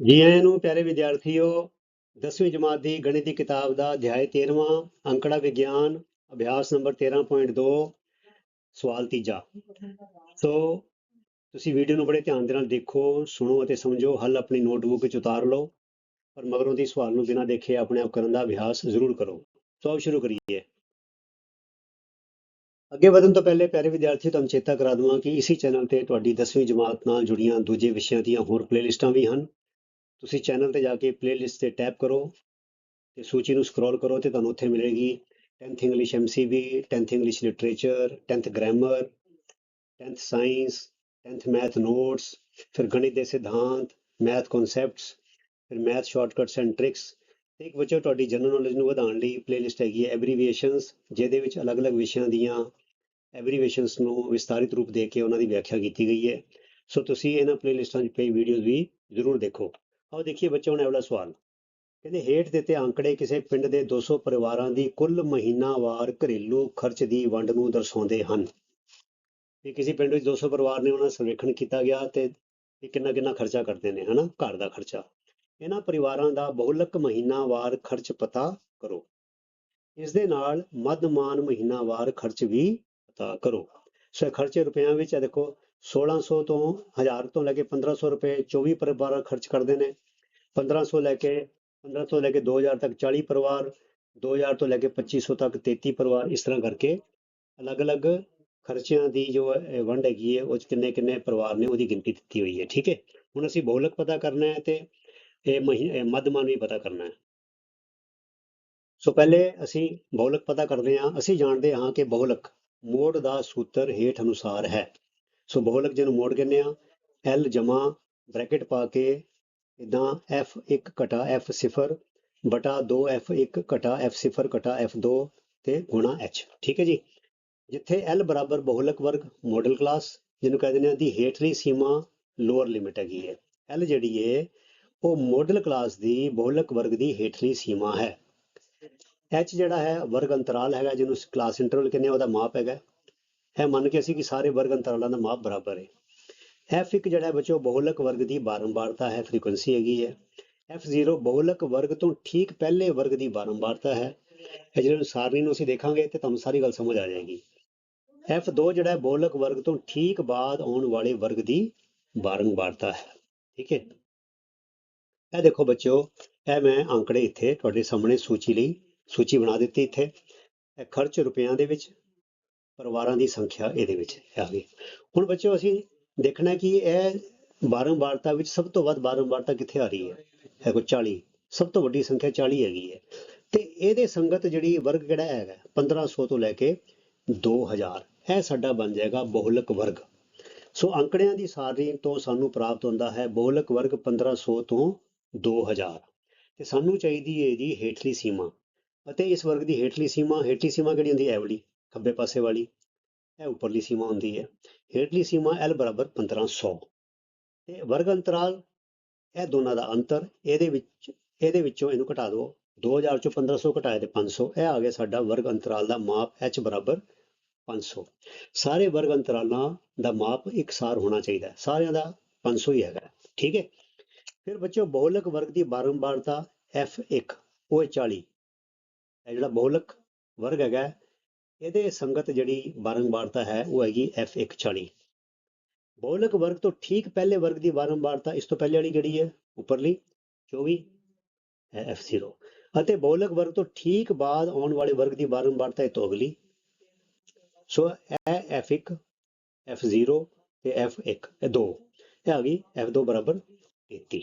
ਜੀ ਆਇਆਂ ਨੂੰ ਪਿਆਰੇ ਵਿਦਿਆਰਥੀਓ 10ਵੀਂ ਜਮਾਤ ਦੀ ਗਣਿਤ ਦੀ ਕਿਤਾਬ ਦਾ ਅਧਿਆਇ 13ਵਾਂ ਅੰਕੜਾ ਵਿਗਿਆਨ, ਅਭਿਆਸ ਨੰਬਰ 13.2 ਸਵਾਲ ਤੀਜਾ। ਸੋ, ਤੁਸੀਂ ਵੀਡੀਓ ਨੂੰ ਬੜੇ ਧਿਆਨ ਦੇ ਨਾਲ ਦੇਖੋ, ਸੁਣੋ ਅਤੇ ਸਮਝੋ, ਹੱਲ ਆਪਣੀ ਨੋਟਬੁੱਕ ਵਿੱਚ ਉਤਾਰ ਲਓ, ਪਰ ਮਗਰੋਂ ਦੀ ਸਵਾਲ ਨੂੰ ਬਿਨਾਂ ਦੇਖੇ ਆਪਣੇ ਆਪ ਕਰਨ ਦਾ ਅਭਿਆਸ ਜ਼ਰੂਰ ਕਰੋ। ਸੋ ਸ਼ੁਰੂ ਕਰੀਏ। ਅੱਗੇ ਵਧਣ ਤੋਂ ਪਹਿਲੇ ਪਿਆਰੇ ਵਿਦਿਆਰਥੀਓ, ਤੁਹਾਨੂੰ ਚੇਤਾ ਕਰਾ ਦਵਾਂ ਕਿ ਇਸੇ ਚੈਨਲ ਤੇ ਤੁਹਾਡੀ 10ਵੀਂ ਜਮਾਤ ਨਾਲ ਜੁੜੀਆਂ ਦੂਜੇ ਵਿਸ਼ਿਆਂ ਦੀਆਂ ਹੋਰ ਪਲੇਲਿਸਟਾਂ ਵੀ ਹਨ। ਤੁਸੀਂ ਚੈਨਲ ਤੇ ਜਾ ਕੇ ਪਲੇਲਿਸਟ ਤੇ ਟੈਪ ਕਰੋ ਤੇ ਸੂਚੀ ਨੂੰ ਸਕਰੋਲ ਕਰੋ ਤੇ ਤੁਹਾਨੂੰ ਉੱਥੇ ਮਿਲੇਗੀ 10th English MCB 10th English literature 10th grammar 10th science 10th math notes ਫਿਰ ਗਣਿਤ ਦੇ ਸਿਧਾਂਤ ਮੈਥ ਕਨਸੈਪਟਸ ਫਿਰ ਮੈਥ ਸ਼ਾਰਟਕਟਸ ਐਂਡ ਟ੍ਰਿਕਸ ਤੇ ਇੱਕ ਬੱਚੋ ਤੁਹਾਡੀ ਜਨਰਲ ਨੌਲੇਜ ਨੂੰ ਵਧਾਉਣ ਲਈ ਪਲੇਲਿਸਟ ਹੈਗੀ ਹੈ ਐਬਰੀਵੀਏਸ਼ਨਸ ਜਿਹਦੇ ਵਿੱਚ ਅਲੱਗ-ਅਲੱਗ ਵਿਸ਼ਿਆਂ ਦੀਆਂ ਐਬਰੀਵੀਏਸ਼ਨਸ ਨੂੰ ਵਿਸਤਾਰਿਤ ਰੂਪ ਦੇ ਕੇ ਉਹਨਾਂ ਦੀ ਵਿਆਖਿਆ ਕੀਤੀ ਗਈ ਹੈ। ਸੋ ਤੁਸੀਂ ਇਹਨਾਂ ਪਲੇਲਿਸਟਾਂ 'ਚ ਪਈ ਵੀਡੀਓਜ਼ ਵੀ ਜ਼ਰੂਰ ਦੇਖੋ। ਆਓ ਦੇਖੀਏ ਬੱਚਿਓ ਹੁਣ ਅਗਲਾ ਸਵਾਲ। ਕਹਿੰਦੇ ਹੇਠ ਦਿੱਤੇ ਅੰਕੜੇ ਕਿਸੇ ਪਿੰਡ ਦੇ 200 ਪਰਿਵਾਰਾਂ ਦੀ ਕੁੱਲ ਮਹੀਨਾਵਾਰ ਘਰੇਲੂ ਖਰਚ ਦੀ ਵੰਡ ਨੂੰ ਦਰਸਾਉਂਦੇ ਹਨ। ਵੀ ਕਿਸੇ ਪਿੰਡ ਵਿੱਚ 200 ਪਰਿਵਾਰ ਨੇ ਉਹਨਾਂ ਦਾ ਸਰਵੇਖਣ ਕੀਤਾ ਗਿਆ ਤੇ ਕਿੰਨਾ ਕਿੰਨਾ ਖਰਚਾ ਕਰਦੇ ਨੇ, ਹਨਾ? ਘਰ ਦਾ ਖਰਚਾ। ਇਹਨਾਂ ਪਰਿਵਾਰਾਂ ਦਾ ਬਹੁਲਕ ਮਹੀਨਾਵਾਰ ਖਰਚ ਪਤਾ ਕਰੋ। ਇਸ ਦੇ ਨਾਲ ਮੱਧਮਾਨ ਮਹੀਨਾਵਾਰ ਖਰਚ ਵੀ ਪਤਾ ਕਰੋ। ਸੋ ਖਰਚੇ ਰੁਪਈਆਂ ਵਿੱਚ ਦੇਖੋ 1600 ਤੋਂ 1000 ਤੋਂ ਲੈ ਕੇ 1500 ਰੁਪਏ 24 ਪਰਿਵਾਰ ਖਰਚ ਕਰਦੇ ਨੇ। 1500 ਲੈ ਕੇ 1500 ਤੋਂ ਲੈ ਕੇ 2000 ਤੱਕ 40 ਪਰਿਵਾਰ 2000 ਤੋਂ ਲੈ ਕੇ 2500 ਤੱਕ 33 ਪਰਿਵਾਰ ਇਸ ਤਰ੍ਹਾਂ ਕਰਕੇ ਅਲੱਗ-ਅਲੱਗ ਖਰਚਿਆਂ ਦੀ ਜੋ ਵੰਡ ਹੈਗੀ ਹੈ, ਉਹ 'ਚ ਕਿੰਨੇ ਕਿੰਨੇ ਪਰਿਵਾਰ ਨੇ, ਉਹਦੀ ਗਿਣਤੀ ਦਿੱਤੀ ਹੋਈ ਹੈ, ਠੀਕ ਹੈ? ਹੁਣ ਅਸੀਂ ਬਹੁਲਕ ਪਤਾ ਕਰਨਾ ਹੈ ਤੇ ਇਹ ਮਹੀ ਮੱਧਮਾਨ ਵੀ ਪਤਾ ਕਰਨਾ ਹੈ। ਸੋ ਪਹਿਲੇ ਅਸੀਂ ਬਹੁਲਕ ਪਤਾ ਕਰਦੇ ਹਾਂ, ਅਸੀਂ ਜਾਣਦੇ ਹਾਂ ਕਿ ਬਹੁਲਕ ਮੋੜ ਦਾ ਸੂਤਰ ਹੇਠ ਅਨੁਸਾਰ ਹੈ। ਸੋ ਬਹੁਲਕ ਜਿਹਨੂੰ ਮੋਡ ਕਹਿੰਦੇ ਆ, L ਜਮਾ ਬ੍ਰੈਕਟ ਪਾ ਕੇ ਇਦਾਂ F1 ਘਟਾ F0 ਬਟਾ 2F1 ਘਟਾ F0 ਘਟਾ F2 ਤੇ ਗੁਣਾ H, ਠੀਕ ਹੈ ਜੀ? ਜਿੱਥੇ L ਬਰਾਬਰ ਬਹੁਲਕ ਵਰਗ ਮੋਡਲ ਕਲਾਸ ਜਿਹਨੂੰ ਕਹਿੰਦੇ ਨੇ ਦੀ ਹੇਠਲੀ ਸੀਮਾ ਲੋਅਰ ਲਿਮਿਟ ਹੈਗੀ ਹੈ। L ਜਿਹੜੀ ਹੈ, ਉਹ ਮੋਡਲ ਕਲਾਸ ਦੀ ਬਹੁਲਕ ਵਰਗ ਦੀ ਹੇਠਲੀ ਸੀਮਾ ਹੈ। H ਜਿਹੜਾ ਹੈ, ਵਰਗ ਅੰਤਰਾਲ ਹੈਗਾ ਜਿਹਨੂੰ ਕਲਾਸ ਇੰਟਰਵਲ ਕਹਿੰਦੇ ਆ, ਉਹਦਾ ਮਾਪ ਹੈਗਾ। ਇਹ ਮੰਨ ਕੇ ਅਸੀਂ ਕਿ ਸਾਰੇ ਵਰਗ ਅੰਤਰਾਲਾਂ ਦਾ ਮਾਪ ਬਰਾਬਰ ਹੈ। F1 ਜਿਹੜਾ ਹੈ ਬੱਚੋ ਬਹੁਲਕ ਵਰਗ ਦੀ ਬਾਰੰਬਾਰਤਾ ਹੈ ਫ੍ਰੀਕੁਐਂਸੀ ਹੈਗੀ ਹੈ। F0 ਬਹੁਲਕ ਵਰਗ ਤੋਂ ਠੀਕ ਪਹਿਲੇ ਵਰਗ ਦੀ ਬਾਰੰਬਾਰਤਾ ਹੈ। ਇਹ ਜਿਹੜੇ ਸਾਰਣੀ ਨੂੰ ਅਸੀਂ ਦੇਖਾਂਗੇ ਤੇ ਤੁਹਾਨੂੰ ਸਾਰੀ ਗੱਲ ਸਮਝ ਆ ਜਾਏਗੀ। F2 ਜਿਹੜਾ ਬਹੁਲਕ ਵਰਗ ਤੋਂ ਠੀਕ ਬਾਅਦ ਆਉਣ ਵਾਲੇ ਵਰਗ ਦੀ ਬਾਰੰਬਾਰਤਾ ਹੈ। ਠੀਕ ਹੈ? ਇਹ ਦੇਖੋ ਬੱਚਿਓ, ਇਹ ਮੈਂ ਅੰਕੜੇ ਇੱਥੇ ਤੁਹਾਡੇ ਸਾਹਮਣੇ ਸੂਚੀ ਲਈ ਸੂਚੀ ਬਣਾ ਦਿੱਤੀ ਇੱਥੇ। ਇਹ ਖਰਚ ਰੁਪਿਆਂ ਦੇ ਵਿੱਚ ਪਰਿਵਾਰਾਂ ਦੀ ਸੰਖਿਆ ਇਹਦੇ ਵਿੱਚ ਆ ਗਈ। ਹੁਣ ਬੱਚਿਓ ਅਸੀਂ ਦੇਖਣਾ ਕਿ ਇਹ ਬਾਰੰਬਾਰਤਾ ਵਿੱਚ ਸਭ ਤੋਂ ਵੱਧ ਬਾਰੰਬਾਰਤਾ ਕਿੱਥੇ ਆ ਰਹੀ ਹੈ? ਹੈ ਕੋਈ 40 ਸਭ ਤੋਂ ਵੱਡੀ ਸੰਖਿਆ 40 ਹੈਗੀ ਹੈ। ਤੇ ਇਹਦੇ ਸੰਗਤ ਜਿਹੜੀ ਵਰਗ ਕਿਹੜਾ ਹੈਗਾ? 1500 ਤੋਂ ਲੈ ਕੇ 2000 ਇਹ ਸਾਡਾ ਬਣ ਜਾਏਗਾ ਬਹੁਲਕ ਵਰਗ। ਸੋ ਅੰਕੜਿਆਂ ਦੀ ਸਾਰਣੀ ਤੋਂ ਸਾਨੂੰ ਪ੍ਰਾਪਤ ਹੁੰਦਾ ਹੈ ਬਹੁਲਕ ਵਰਗ 1500 ਤੋਂ 2000 ਤੇ ਸਾਨੂੰ ਚਾਹੀਦੀ ਹੈ ਇਹਦੀ ਹੇਠਲੀ ਸੀਮਾ। ਅਤੇ ਇਸ ਵਰਗ ਦੀ ਹੇਠਲੀ ਸੀਮਾ ਹੇਠਲੀ ਸੀਮਾ ਕਿਹੜੀ ਹੁੰਦੀ ਹੈ? ਐਵਲੀ। ਖੱਬੇ ਪਾਸੇ ਵਾਲੀ, ਇਹ ਉੱਪਰਲੀ ਸੀਮਾ ਹੁੰਦੀ ਹੈ। ਹੇਠਲੀ ਸੀਮਾ L ਬਰਾਬਰ 1500 ਤੇ ਵਰਗ ਅੰਤਰਾਲ, ਇਹ ਦੋਨਾਂ ਦਾ ਅੰਤਰ, ਇਹਦੇ ਵਿੱਚ, ਇਹਦੇ ਵਿੱਚੋਂ ਇਹਨੂੰ ਘਟਾ ਦਿਓ। 2000 ਚੋਂ 1500 ਘਟਾਏ ਤੇ 500 ਇਹ ਆ ਗਿਆ ਸਾਡਾ ਵਰਗ ਅੰਤਰਾਲ ਦਾ ਮਾਪ H ਬਰਾਬਰ 500 ਸਾਰੇ ਵਰਗ ਅੰਤਰਾਲਾਂ ਦਾ ਮਾਪ ਇਕਸਾਰ ਹੋਣਾ ਚਾਹੀਦਾ ਹੈ। ਸਾਰਿਆਂ ਦਾ 500 ਹੀ ਹੈਗਾ। ਠੀਕ ਹੈ? ਫਿਰ ਬੱਚਿਓ, ਬਹੁਲਕ ਵਰਗ ਦੀ ਬਾਰੰਬਾਰਤਾ F1 ਉਹ ਹੈ 40 ਇਹ ਜਿਹੜਾ ਬਹੁਲਕ ਵਰਗ ਹੈਗਾ ਇਹਦੇ ਸੰਗਤ ਜਿਹੜੀ ਵਾਰੰਬਾਰਤਾ ਹੈ, ਉਹ ਹੈਗੀ F1 40 ਬਹੁਲਕ ਵਰਗ ਤੋਂ ਠੀਕ ਪਹਿਲੇ ਵਰਗ ਦੀ ਵਾਰੰਬਾਰਤਾ ਇਸ ਤੋਂ ਪਹਿਲੇ ਵਾਲੀ ਜਿਹੜੀ ਹੈ, ਉੱਪਰਲੀ 24 ਹੈ F0 ਅਤੇ ਬਹੁਲਕ ਵਰਗ ਤੋਂ ਠੀਕ ਬਾਅਦ ਆਉਣ ਵਾਲੇ ਵਰਗ ਦੀ ਵਾਰੰਬਾਰਤਾ ਇਹ ਤੋਂ ਅਗਲੀ। ਸੋ ਇਹ F1 F0 ਤੇ F1 ਇਹ ਦੋ। ਇਹ ਆ ਗਈ F2 ਬਰਾਬਰ 33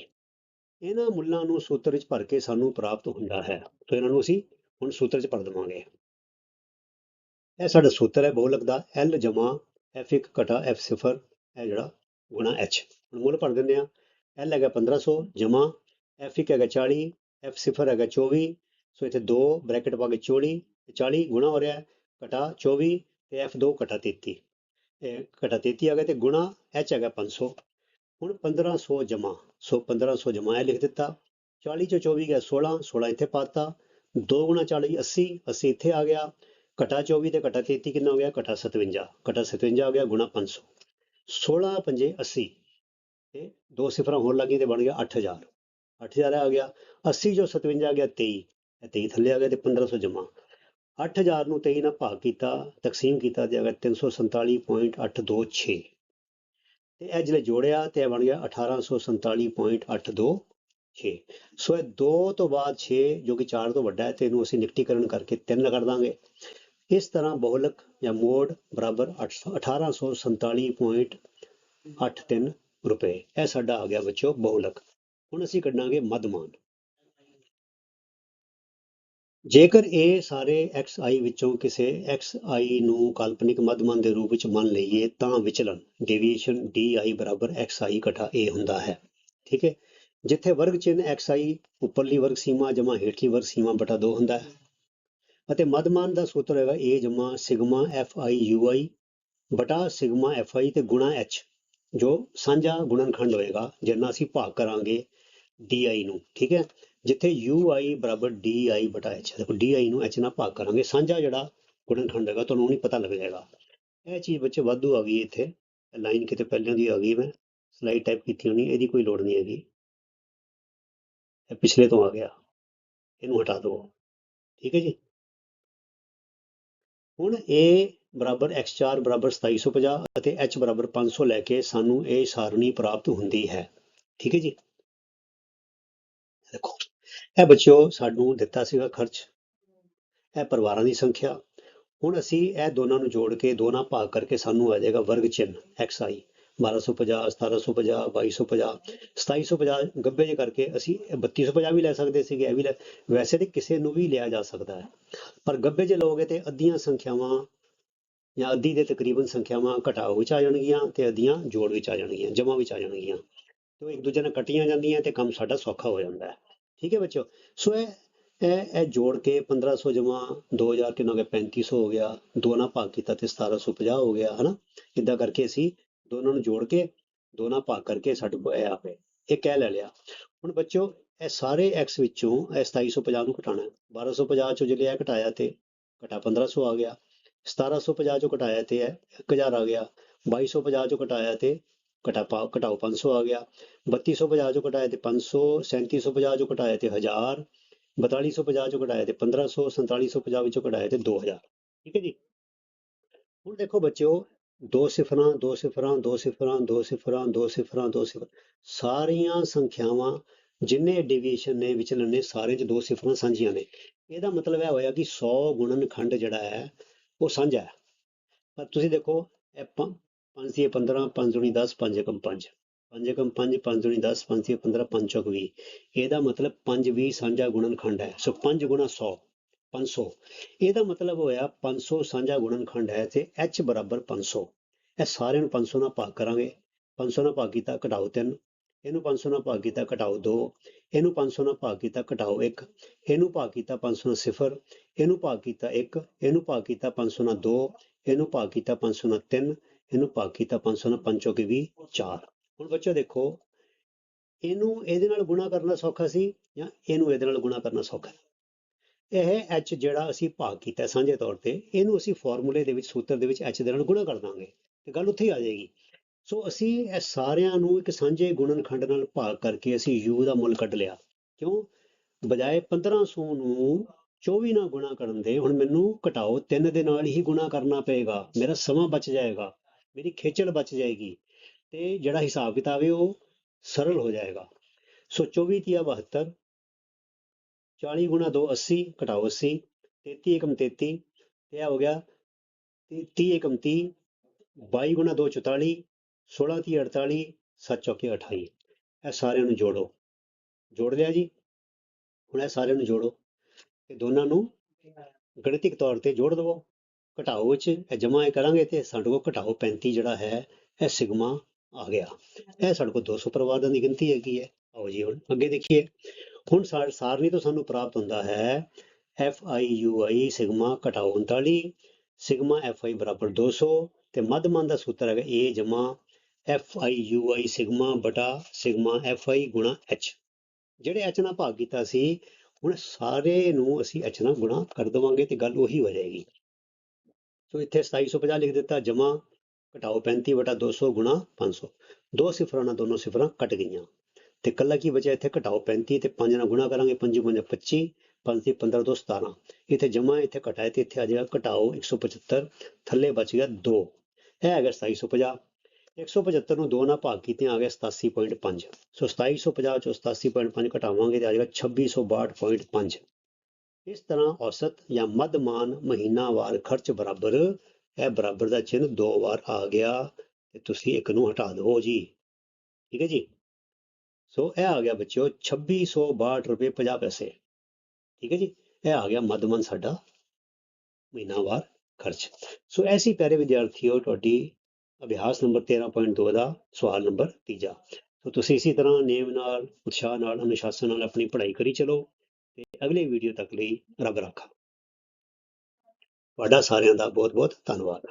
ਇਹਨਾਂ ਮੁੱਲਾਂ ਨੂੰ ਸੂਤਰ ਵਿੱਚ ਭਰ ਕੇ ਸਾਨੂੰ ਪ੍ਰਾਪਤ ਹੁੰਦਾ ਹੈ। ਤਾਂ ਇਹਨਾਂ ਨੂੰ ਅਸੀਂ ਹੁਣ ਸੂਤਰ 'ਚ ਭਰ ਦੇਵਾਂਗੇ। ਇਹ ਸਾਡਾ ਸੂਤਰ ਹੈ ਬਹੁਲਕ ਦਾ L ਜਮਾ F1 ਘਟਾ F0 ਹੈ ਜਿਹੜਾ ਗੁਣਾ H ਹੁਣ ਮੁੱਲ ਭਰ ਦਿੰਦੇ ਆ L ਹੈਗਾ 1500 ਜਮਾ F1 ਹੈਗਾ 40 F0 ਹੈਗਾ 24 ਸੋ ਇੱਥੇ 2 ਬ੍ਰੈਕਟ ਪਾ ਕੇ 24 40 ਗੁਣਾ ਹੋ ਰਿਹਾ ਹੈ, ਘਟਾ 24 ਤੇ F2 ਘਟਾ 33 ਇਹ ਘਟਾ 33 ਆ ਗਿਆ ਤੇ ਗੁਣਾ H ਹੈਗਾ 500 ਹੁਣ 1500 ਜਮਾ, ਸੋ 1500 ਜਮਾ ਇਹ ਲਿਖ ਦਿੱਤਾ। 40 ਚੋਂ 24 ਗਿਆ 16 16 ਇੱਥੇ ਪਾਤਾ 2 ਗੁਣਾ 40 80 80 ਇੱਥੇ ਆ ਗਿਆ। ਘਟਾ 24 ਤੇ ਘਟਾ 33 ਕਿੰਨਾ ਹੋ ਗਿਆ? ਘਟਾ 57 ਘਟਾ 57 ਹੋ ਗਿਆ ਗੁਣਾ 500 16 ਪੰਜੇ 80 ਤੇ ਦੋ ਸਿਫਰਾਂ ਹੋਰ ਲੱਗੀਆਂ ਤੇ ਬਣ ਗਿਆ 8000 8000 ਆ ਗਿਆ 80 ਜੋ 57 ਆ ਗਿਆ 23 ਇਹ 23 ਥੱਲੇ ਆ ਗਿਆ ਤੇ 1500 ਜਮਾ 8000 ਨੂੰ 23 ਨਾਲ ਭਾਗ ਕੀਤਾ, ਤਕਸੀਮ ਕੀਤਾ ਤੇ ਆ ਗਿਆ 347.826 ਤੇ ਇਹ ਜਿਹੜੇ ਜੋੜਿਆ, ਤੇ ਇਹ ਬਣ ਗਿਆ 1847.826 ਸੋ ਇਹ 2 ਤੋਂ ਬਾਅਦ 6 ਜੋ ਕਿ 4 ਤੋਂ ਵੱਡਾ ਹੈ, ਤੇ ਇਹਨੂੰ ਅਸੀਂ ਨਿਕਟੀਕਰਨ ਕਰਕੇ 3 ਕਰ ਦਾਂਗੇ। ਇਸ ਤਰ੍ਹਾਂ ਬਹੁਲਕ ਜਾਂ ਮੋੜ ਬਰਾਬਰ 1847.83 ਰੁਪਏ? ਇਹ ਸਾਡਾ ਆ ਗਿਆ ਬੱਚੋ ਬਹੁਲਕ। ਹੁਣ ਅਸੀਂ ਕੱਢਾਂਗੇ ਮੱਧਮਾਨ। ਜੇਕਰ ਇਹ ਸਾਰੇ xi ਵਿੱਚੋਂ ਕਿਸੇ xi ਨੂੰ ਕਾਲਪਨਿਕ ਮੱਧਮਾਨ ਦੇ ਰੂਪ ਵਿੱਚ ਮੰਨ ਲਈਏ, ਤਾਂ ਵਿਚਲਨ ਡੇਵੀਏਸ਼ਨ di ਬਰਾਬਰ xi ਘਟਾ a ਹੁੰਦਾ ਹੈ। ਠੀਕ ਹੈ? ਜਿੱਥੇ ਵਰਗ ਚਿੰਨ xi ਉੱਪਰਲੀ ਵਰਗ ਸੀਮਾ ਜਮਾ ਹੇਠਲੀ ਵਰਗ ਸੀਮਾ ਬਟਾ 2 ਹੁੰਦਾ ਹੈ। ਅਤੇ ਮੱਧਮਾਨ ਦਾ ਸੂਤਰ ਹੈਗਾ a ਜਮਾ sigma F I U I ਬਟਾ sigma F I ਤੇ ਗੁਣਾ h, ਜੋ ਸਾਂਝਾ ਗੁਣਨਖੰਡ ਹੋਏਗਾ, ਜਿੰਨਾ ਅਸੀਂ ਭਾਗ ਕਰਾਂਗੇ di ਨੂੰ, ਠੀਕ ਹੈ? ਜਿੱਥੇ ui ਬਰਾਬਰ di ਬਟਾ h, ਦੇਖੋ di ਨੂੰ h ਨਾਲ ਭਾਗ ਕਰਾਂਗੇ, ਸਾਂਝਾ ਜਿਹੜਾ ਗੁਣਨਖੰਡ ਹੈਗਾ, ਤੁਹਾਨੂੰ ਨਹੀਂ ਪਤਾ ਲੱਗ ਜਾਏਗਾ ਇਹ ਚੀਜ਼ ਬੱਚੇ ਵਾਧੂ ਆ ਗਈ ਇੱਥੇ ਲਾਈਨ ਕਿਤੇ ਪਹਿਲਾਂ ਦੀ ਆ ਗਈ ਮੈਂ ਸਲਾਈਡ ਟਾਈਪ ਕੀਤੀ ਹੋਣੀ ਇਹਦੀ ਕੋਈ ਲੋੜ ਨਹੀਂ ਹੈਗੀ। ਇਹ ਪਿਛਲੇ ਤੋਂ ਆ ਗਿਆ, ਇਹਨੂੰ ਹਟਾ ਦਿਓ। ਠੀਕ ਹੈ ਜੀ? ਹੁਣ a ਬਰਾਬਰ x4 ਬਰਾਬਰ 2750 ਅਤੇ h ਬਰਾਬਰ 500 ਲੈ ਕੇ ਸਾਨੂੰ ਇਹ ਸਾਰਣੀ ਪ੍ਰਾਪਤ ਹੁੰਦੀ ਹੈ। ਠੀਕ ਹੈ ਜੀ? ਦੇਖੋ, ਇਹ ਬੱਚਿਓ ਸਾਨੂੰ ਦਿੱਤਾ ਸੀਗਾ ਖਰਚ। ਇਹ ਪਰਿਵਾਰਾਂ ਦੀ ਸੰਖਿਆ। ਹੁਣ ਅਸੀਂ ਇਹ ਦੋਨਾਂ ਨੂੰ ਜੋੜ ਕੇ ਦੋਨਾਂ ਭਾਗ ਕਰਕੇ ਸਾਨੂੰ ਆ ਜਾਏਗਾ ਵਰਗ ਚਿੰਨ xi 1250 1750 2250 2750 ਗੱਬੇ ਜੇ ਕਰਕੇ ਅਸੀਂ ਇਹ 3250 ਵੀ ਲੈ ਸਕਦੇ ਸੀਗੇ, ਇਹ ਵੀ ਲੈ, ਵੈਸੇ ਤੇ ਕਿਸੇ ਨੂੰ ਵੀ ਲਿਆ ਜਾ ਸਕਦਾ ਹੈ। ਪਰ ਗੱਬੇ ਜੇ ਲਓਗੇ ਤੇ ਅੱਧੀਆਂ ਸੰਖਿਆਵਾਂ ਜਾਂ ਅੱਧੀ ਦੇ ਤਕਰੀਬਨ ਸੰਖਿਆਵਾਂ ਘਟਾਓ ਵਿੱਚ ਆ ਜਾਣਗੀਆਂ ਤੇ ਅੱਧੀਆਂ ਜੋੜ ਵਿੱਚ ਆ ਜਾਣਗੀਆਂ ਜਮਾ ਵਿੱਚ ਆ ਜਾਣਗੀਆਂ। ਤੇ ਇੱਕ ਦੂਜੇ ਨਾਲ ਕੱਟੀਆਂ ਜਾਂਦੀਆਂ ਤੇ ਕੰਮ ਸਾਡਾ ਸੌਖਾ ਹੋ ਜਾਂਦਾ ਹੈ। ਠੀਕ ਹੈ ਬੱਚਿਓ? ਸੋ ਇਹ ਇਹ ਇਹ ਜੋੜ ਕੇ 1500 ਜਮਾ 2000 ਕਿੰਨਾ ਹੋ ਗਿਆ 3500 ਹੋ ਗਿਆ ਦੋ ਨਾਲ ਭਾਗ ਕੀਤਾ ਤੇ 1750 ਹੋ ਗਿਆ, ਹਨਾ? ਇਦਾਂ ਕਰਕੇ ਅਸੀਂ ਦੋਨਾਂ ਨੂੰ ਜੋੜ ਕੇ, ਦੋਨਾਂ ਭਾਗ ਕਰਕੇ ਸਾਡੇ ਕੋਲ ਇਹ ਆਪੇ, ਇਹ ਕਹਿ ਲੈ ਲਿਆ। ਹੁਣ ਬੱਚਿਓ, ਇਹ ਸਾਰੇ x ਵਿੱਚੋਂ ਇਹ 2750 ਨੂੰ ਘਟਾਣਾ ਹੈ। 1250 ਚੋਂ ਜੇ ਲਿਆ ਘਟਾਇਆ ਤੇ, ਘਟਾ 1500 ਆ ਗਿਆ। 1750 ਚੋਂ ਘਟਾਇਆ ਤੇ ਇਹ 1000 ਆ ਗਿਆ। 2250 ਚੋਂ ਘਟਾਇਆ ਤੇ ਘਟਾ ਪਾ, ਘਟਾਓ 500 ਆ ਗਿਆ। 3250 ਚੋਂ ਘਟਾਇਆ ਤੇ 500 3750 ਚੋਂ ਘਟਾਇਆ ਤੇ 1000 4250 ਚੋਂ ਘਟਾਇਆ ਤੇ 1500 4750 ਵਿੱਚੋਂ ਘਟਾਇਆ ਤੇ 2000 ਠੀਕ ਹੈ ਜੀ? ਹੁਣ ਦੇਖੋ ਬੱਚਿਓ ਦੋ ਸਿਫਰਾਂ ਦੋ ਸਿਫਰਾਂ ਦੋ ਸਿਫਰਾਂ ਦੋ ਸਿਫਰਾਂ ਦੋ ਸਿਫਰਾਂ, ਦੋ ਸਿਫਰ। ਸਾਰੀਆਂ ਸੰਖਿਆਵਾਂ ਜਿੰਨੇ ਡਿਵੀਏਸ਼ਨ ਨੇ, ਵਿਚਲਨ ਨੇ, ਸਾਰੇ ਚ ਦੋ ਸਿਫਰਾਂ ਸਾਂਝੀਆਂ ਨੇ। ਇਹਦਾ ਮਤਲਬ ਇਹ ਹੋਇਆ ਕਿ 100 ਗੁਣਨਖੰਡ ਜਿਹੜਾ ਹੈ, ਉਹ ਸਾਂਝਾ ਹੈ। ਪਰ ਤੁਸੀਂ ਦੇਖੋ, ਇਹ 5 ਦੀ 15 5 ਦੁਣੀ 10 5 ਏਕਮ 5 5 ਏਕਮ 5 5 ਦੁਣੀ 10 5 ਦੀ 15 5 ਚੌਕ 20 ਇਹਦਾ ਮਤਲਬ 5 20 ਸਾਂਝਾ ਗੁਣਨਖੰਡ ਹੈ। ਸੋ 5 ਗੁਣਾ 100 500 ਇਹਦਾ ਮਤਲਬ ਹੋਇਆ 500 ਸਾਂਝਾ ਗੁਣਨਖੰਡ ਹੈ ਤੇ h ਬਰਾਬਰ 500 ਇਹ ਸਾਰਿਆਂ ਨੂੰ 500 ਨਾਲ ਭਾਗ ਕਰਾਂਗੇ। 500 ਨਾਲ ਭਾਗ ਕੀਤਾ ਘਟਾਓ 3 ਇਹਨੂੰ 500 ਨਾਲ ਭਾਗ ਕੀਤਾ ਘਟਾਓ 2 ਇਹਨੂੰ 500 ਨਾਲ ਭਾਗ ਕੀਤਾ ਘਟਾਓ 1 ਇਹਨੂੰ ਭਾਗ ਕੀਤਾ 500 ਨਾਲ 0 ਇਹਨੂੰ ਭਾਗ ਕੀਤਾ 1 ਇਹਨੂੰ ਭਾਗ ਕੀਤਾ 500 ਨਾਲ 2 ਇਹਨੂੰ ਭਾਗ ਕੀਤਾ 500 ਨਾਲ 3 ਇਹਨੂੰ ਭਾਗ ਕੀਤਾ 500 ਨਾਲ 5 ਚੌਕੇ 20 4 ਹੁਣ ਬੱਚੋ ਦੇਖੋ, ਇਹਨੂੰ ਇਹਦੇ ਨਾਲ ਗੁਣਾ ਕਰਨਾ ਸੌਖਾ ਸੀ ਜਾਂ ਇਹਨੂੰ ਇਹਦੇ ਨਾਲ ਗੁਣਾ ਕਰਨਾ ਸੌਖਾ ਇਹ h ਜਿਹੜਾ ਅਸੀਂ ਭਾਗ ਕੀਤਾ ਸਾਂਝੇ ਤੌਰ ਤੇ, ਇਹਨੂੰ ਅਸੀਂ ਫਾਰਮੂਲੇ ਦੇ ਵਿੱਚ, ਸੂਤਰ ਦੇ ਵਿੱਚ h ਦੇ ਨਾਲ ਗੁਣਾ ਕਰ ਦਾਂਗੇ ਤੇ ਗੱਲ ਉੱਥੇ ਹੀ ਆ ਜਾਏਗੀ। ਸੋ ਅਸੀਂ ਇਹ ਸਾਰਿਆਂ ਨੂੰ ਇੱਕ ਸਾਂਝੇ ਗੁਣਨਖੰਡ ਨਾਲ ਭਾਗ ਕਰਕੇ ਅਸੀਂ u ਦਾ ਮੁੱਲ ਕੱਢ ਲਿਆ। ਕਿਉਂ? ਬਜਾਏ 1500 ਨੂੰ 24 ਨਾਲ ਗੁਣਾ ਕਰਨ ਦੇ, ਹੁਣ ਮੈਨੂੰ ਘਟਾਓ 3 ਦੇ ਨਾਲ ਹੀ ਗੁਣਾ ਕਰਨਾ ਪਏਗਾ, ਮੇਰਾ ਸਮਾਂ ਬਚ ਜਾਏਗਾ, ਮੇਰੀ ਖੇਚਲ ਬਚ ਜਾਏਗੀ ਤੇ ਜਿਹੜਾ ਹਿਸਾਬ ਕਿਤਾਬ ਹੈ ਉਹ ਸਰਲ ਹੋ ਜਾਏਗਾ। ਸੋ 24 ਤੀਆ 72 40 ਗੁਣਾ 2 80 ਘਟਾਓ 80 33 ਏਕਮ 33 ਤੇ ਇਹ ਹੋ ਗਿਆ 30 ਏਕਮ 30 22 ਗੁਣਾ 2 44 16 ਤੀਹ 48 7 ਚੌਕੇ 28 ਇਹ ਸਾਰਿਆਂ ਨੂੰ ਜੋੜੋ। ਜੋੜ ਲਿਆ ਜੀ? ਹੁਣ ਇਹ ਸਾਰਿਆਂ ਨੂੰ ਜੋੜੋ। ਤੇ ਦੋਨਾਂ ਨੂੰ ਗਣਿਤਿਕ ਤੌਰ ਤੇ ਜੋੜ ਦਵੋ। ਘਟਾਓ ਵਿੱਚ ਇਹ ਜਮਾ ਇਹ ਕਰਾਂਗੇ ਤੇ ਸਾਡੇ ਕੋਲ ਘਟਾਓ 35 ਜਿਹੜਾ ਹੈ, ਇਹ ਸਿਗਮਾ ਆ ਗਿਆ। ਇਹ ਸਾਡੇ ਕੋਲ 200 ਪਰਿਵਾਰਾਂ ਦੀ ਗਿਣਤੀ ਹੈਗੀ ਹੈ। ਆਓ ਜੀ ਹੁਣ ਅੱਗੇ ਦੇਖੀਏ। ਹੁਣ ਸਾਰ- ਸਾਰਣੀ ਤੋਂ ਸਾਨੂੰ ਪ੍ਰਾਪਤ ਹੁੰਦਾ ਹੈ F I U I sigma ਘਟਾਓ 39 ਸਿਗਮਾ ਐਫ ਆਈ ਬਰਾਬਰ 200 ਤੇ ਮੱਧਮਾਨ ਦਾ ਸੂਤਰ ਹੈਗਾ ਏ ਜਮਾ F I U I sigma ਬਟਾ sigma F I ਗੁਣਾ H ਜਿਹੜੇ H ਨਾਲ ਭਾਗ ਕੀਤਾ ਸੀ, ਹੁਣ ਸਾਰੇ ਨੂੰ ਅਸੀਂ H ਨਾਲ ਗੁਣਾ ਕਰ ਦੇਵਾਂਗੇ ਤੇ ਗੱਲ ਉਹੀ ਹੋ ਜਾਏਗੀ। ਸੋ ਇੱਥੇ 2750 ਲਿਖ ਦਿੱਤਾ, ਜਮਾ ਘਟਾਓ 35 ਬਟਾ 200 ਗੁਣਾ 500 ਦੋ ਸਿਫਰਾਂ ਨਾਲ ਦੋਨੋਂ ਸਿਫਰਾਂ ਕੱਟ ਗਈਆਂ। ਤੇ ਕੱਲਾ ਕੀ ਬਚਿਆ ਇੱਥੇ? ਘਟਾਓ 35 ਤੇ 5 ਨਾਲ ਗੁਣਾ ਕਰਾਂਗੇ 5 ਗੁਣਾ 25 5 ਤੇ 15 ਤੋਂ 17 ਇੱਥੇ ਜਮਾ ਇੱਥੇ ਘਟਾਇਆ ਤੇ ਇੱਥੇ ਆ ਜਾਏਗਾ, ਘਟਾਓ 175 ਥੱਲੇ ਬਚ ਗਿਆ 2 ਇਹ ਹੈਗਾ 2750 175 ਨੂੰ 2 ਨਾਲ ਭਾਗ ਕੀਤੇ ਆ ਗਿਆ 87.5 ਸੋ 2750 ਚੋਂ 87.5 ਘਟਾਵਾਂਗੇ ਤੇ ਆ ਜਾਏਗਾ 2662.5 ਇਸ ਤਰ੍ਹਾਂ ਔਸਤ ਜਾਂ ਮੱਧਮਾਨ ਮਹੀਨਾਵਾਰ ਖਰਚ ਬਰਾਬਰ, ਇਹ ਬਰਾਬਰ ਦਾ ਚਿੰਨ੍ਹ ਦੋ ਵਾਰ ਆ ਗਿਆ ਤੇ ਤੁਸੀਂ ਇੱਕ ਨੂੰ ਹਟਾ ਦਿਓ ਜੀ। ਠੀਕ ਹੈ ਜੀ? ਸੋ ਇਹ ਆ ਗਿਆ ਬੱਚਿਓ 2662 ਰੁਪਏ 50 ਪੈਸੇ। ਠੀਕ ਹੈ ਜੀ? ਇਹ ਆ ਗਿਆ ਮੱਧਮਾਨ ਸਾਡਾ ਮਹੀਨਾਵਾਰ ਖਰਚ। ਸੋ ਐਸੀ ਪਿਆਰੇ ਵਿਦਿਆਰਥੀਓ, ਤੁਹਾਡੀ ਅਭਿਆਸ ਨੰਬਰ 13.2 ਦਾ ਸਵਾਲ ਨੰਬਰ ਤੀਜਾ। ਸੋ ਤੁਸੀਂ ਇਸੇ ਤਰ੍ਹਾਂ ਨੇਮ ਨਾਲ, ਉਤਸ਼ਾਹ ਨਾਲ, ਅਨੁਸ਼ਾਸਨ ਨਾਲ ਆਪਣੀ ਪੜ੍ਹਾਈ ਕਰੀ ਚਲੋ ਤੇ ਅਗਲੇ ਵੀਡੀਓ ਤੱਕ ਲਈ ਰੱਬ ਰਾਖਾ। ਤੁਹਾਡਾ ਸਾਰਿਆਂ ਦਾ ਬਹੁਤ ਬਹੁਤ ਧੰਨਵਾਦ।